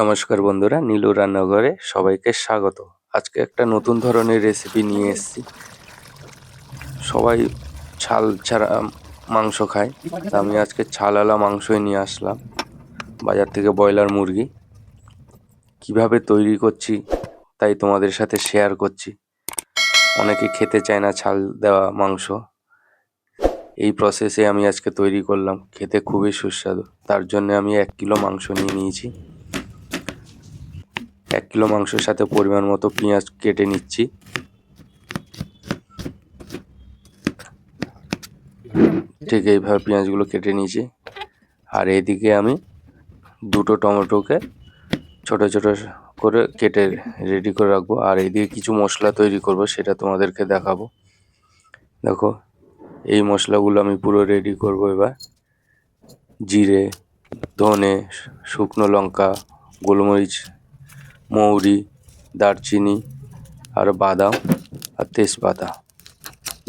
নমস্কার বন্ধুরা, নীলু রান্নাঘরে সবাইকে স্বাগত। আজকে একটা নতুন ধরনের রেসিপি নিয়ে এসেছি। সবাই ছাল ছাড়া মাংস খায়, তা আমি আজকে ছালওয়ালা মাংসই নিয়ে আসলাম, বাজার থেকে ব্রয়লার মুরগি। কীভাবে তৈরি করছি, তাই তোমাদের সাথে শেয়ার করছি। অনেকে খেতে চায় না ছাল দেওয়া মাংস। এই প্রসেসে আমি আজকে তৈরি করলাম, খেতে খুবই সুস্বাদু। তার জন্য আমি এক কিলো মাংস নিয়ে নিয়েছি। এক কিলো মাংসের সাথে পরিমাণ মতো পেঁয়াজ কেটে নিচ্ছি। ঠিক এইভাবে পেঁয়াজগুলো কেটে নিয়েছি। আর এদিকে আমি দুটো টমেটোকে ছোট ছোট করে কেটে রেডি করে রাখব। আর এদিকে কিছু মশলা তৈরি করব, সেটা তোমাদেরকে দেখাবো। দেখো, এই মশলাগুলো আমি পুরো রেডি করব এবার। জিরে, ধনে, শুকনো লঙ্কা, গোলমরিচ মৌরি, দারচিনি আর বাদাম আর তেজপাতা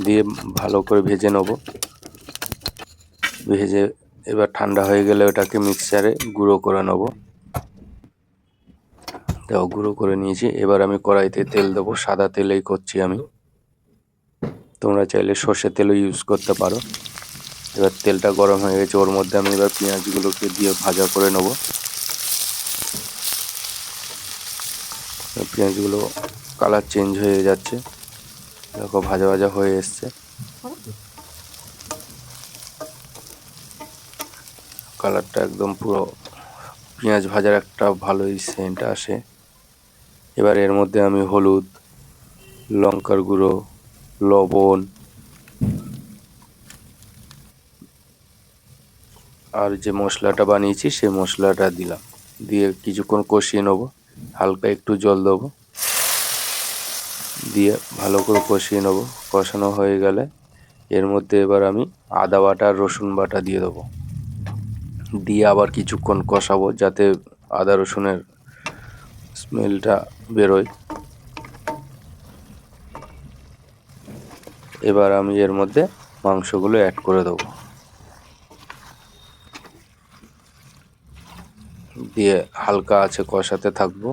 দিয়ে ভালো করে ভেজে নেব। ভেজে এবার ঠান্ডা হয়ে গেলে ওটাকে মিক্সারে গুঁড়ো করে নেব। দেখো, গুঁড়ো করে নিয়েছি। এবার আমি কড়াইতে তেল দেবো। সাদা তেলেই করছি আমি। তোমরা চাইলে সর্ষের তেলও ইউজ করতে পারো। এবার তেলটা গরম হয়ে গেছে। ওর মধ্যে আমি এবার পেঁয়াজগুলোকে দিয়ে ভাজা করে নেব। পেঁয়াজগুলো কালার চেঞ্জ হয়ে যাচ্ছে। দেখো, ভাজা ভাজা হয়ে এসছে। কালারটা একদম পুরো পেঁয়াজ ভাজার একটা ভালোই সেন্ট আসে। এবার এর মধ্যে আমি হলুদ, লঙ্কার গুঁড়ো, লবণ আর যে মশলাটা বানিয়েছি, সেই মশলাটা দিলাম। দিয়ে কিছুক্ষণ কষিয়ে নেব। হালকা একটু জল দেবো। দিয়ে ভালো করে কষিয়ে নেব। কষানো হয়ে গেলে এর মধ্যে এবার আমি আদা বাটা, রসুন বাটা দিয়ে দেবো। দিয়ে আবার কিছুক্ষণ কষাবো যাতে আদা, রসুনের স্মেলটা বেরোয়। এবার আমি এর মধ্যে মাংসগুলো অ্যাড করে দেবো। দিয়ে হালকা আছে, কষাতে থাকব।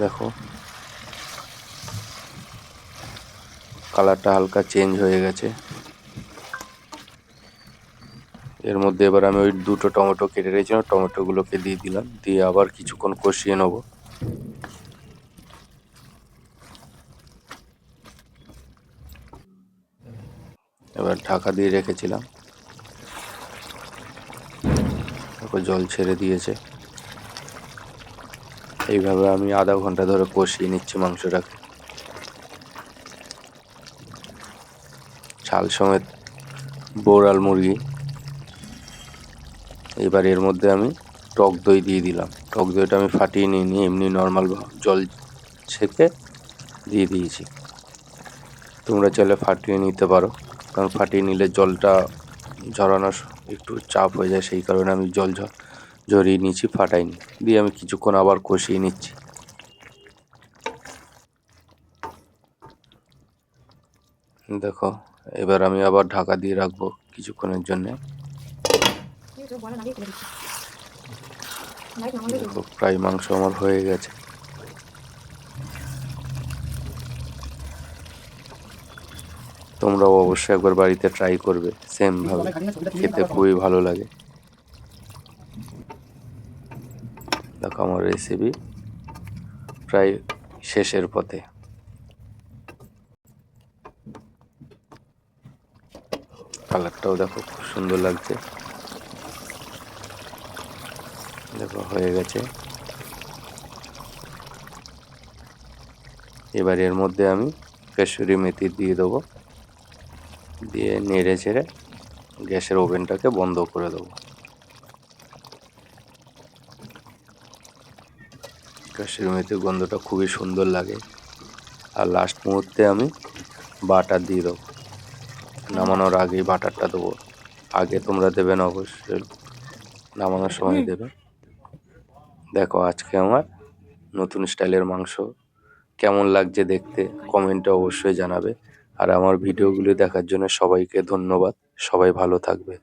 দেখো। কালারটা হালকা চেঞ্জ হয়ে গেছে। এর মধ্যে এবার আমি ওই দুটো টমেটো কেটে রেখেছিলাম, টমেটোগুলোকে দিয়ে দিলাম, দিয়ে আবার কিছুক্ষণ কষিয়ে নেব। এবার ঢাকা দিয়ে রেখেছিলাম। তারপর জল ছেড়ে দিয়েছে। এইভাবে আমি আধা ঘণ্টা ধরে কষিয়ে নিচ্ছি মাংসটাকে। ছাল সমেত বোরাল মুরগি। এবার এর মধ্যে আমি টক দই দিয়ে দিলাম। টক দইটা আমি ফাটিয়ে নিয়ে এমনি নর্মাল জল ছেঁকে দিয়ে দিয়েছি। তোমরা চাইলে ফাটিয়ে নিতে পারো। কারণ ফাটিয়ে নিলে জলটা ঝরানোর একটু চাপ হয়ে যায়, সেই কারণে আমি জল ঝরিয়ে নিচ্ছি ফাটাইনি। দিয়ে আমি কিছুক্ষণ আবার কষিয়ে নিচ্ছি। দেখো, এবার আমি আবার ঢাকা দিয়ে রাখব কিছুক্ষণের জন্য। প্রায় মাংস আমার হয়ে গেছে। তোমরাও অবশ্যই একবার বাড়িতে ট্রাই করবে সেমভাবে খেতে খুবই ভালো লাগে। দেখো আমার রেসিপি প্রায় শেষের পথে। কালারটাও দেখো খুব সুন্দর লাগছে। দেখো, হয়ে গেছে। এবার এর মধ্যে আমি কেশরি মেথি দিয়ে দেবো। দিয়ে নেড়ে ছেড়ে গ্যাসের ওভেনটাকে বন্ধ করে দেবো। গ্যাসের মেথির গন্ধটা খুবই সুন্দর লাগে। আর লাস্ট মুহূর্তে আমি বাটার দিয়ে দেবো। নামানোর আগেই বাটারটা দেবো। আগে তোমরা দেবে না অবশ্যই। নামানোর সময় দেবে। দেখো আজকে আমার নতুন স্টাইলের মাংস কেমন লাগছে দেখতে? কমেন্টে অবশ্যই জানাবে। আর আমার ভিডিও গুলি দেখার জন্য সবাইকে ধন্যবাদ। সবাই ভালো থাকবে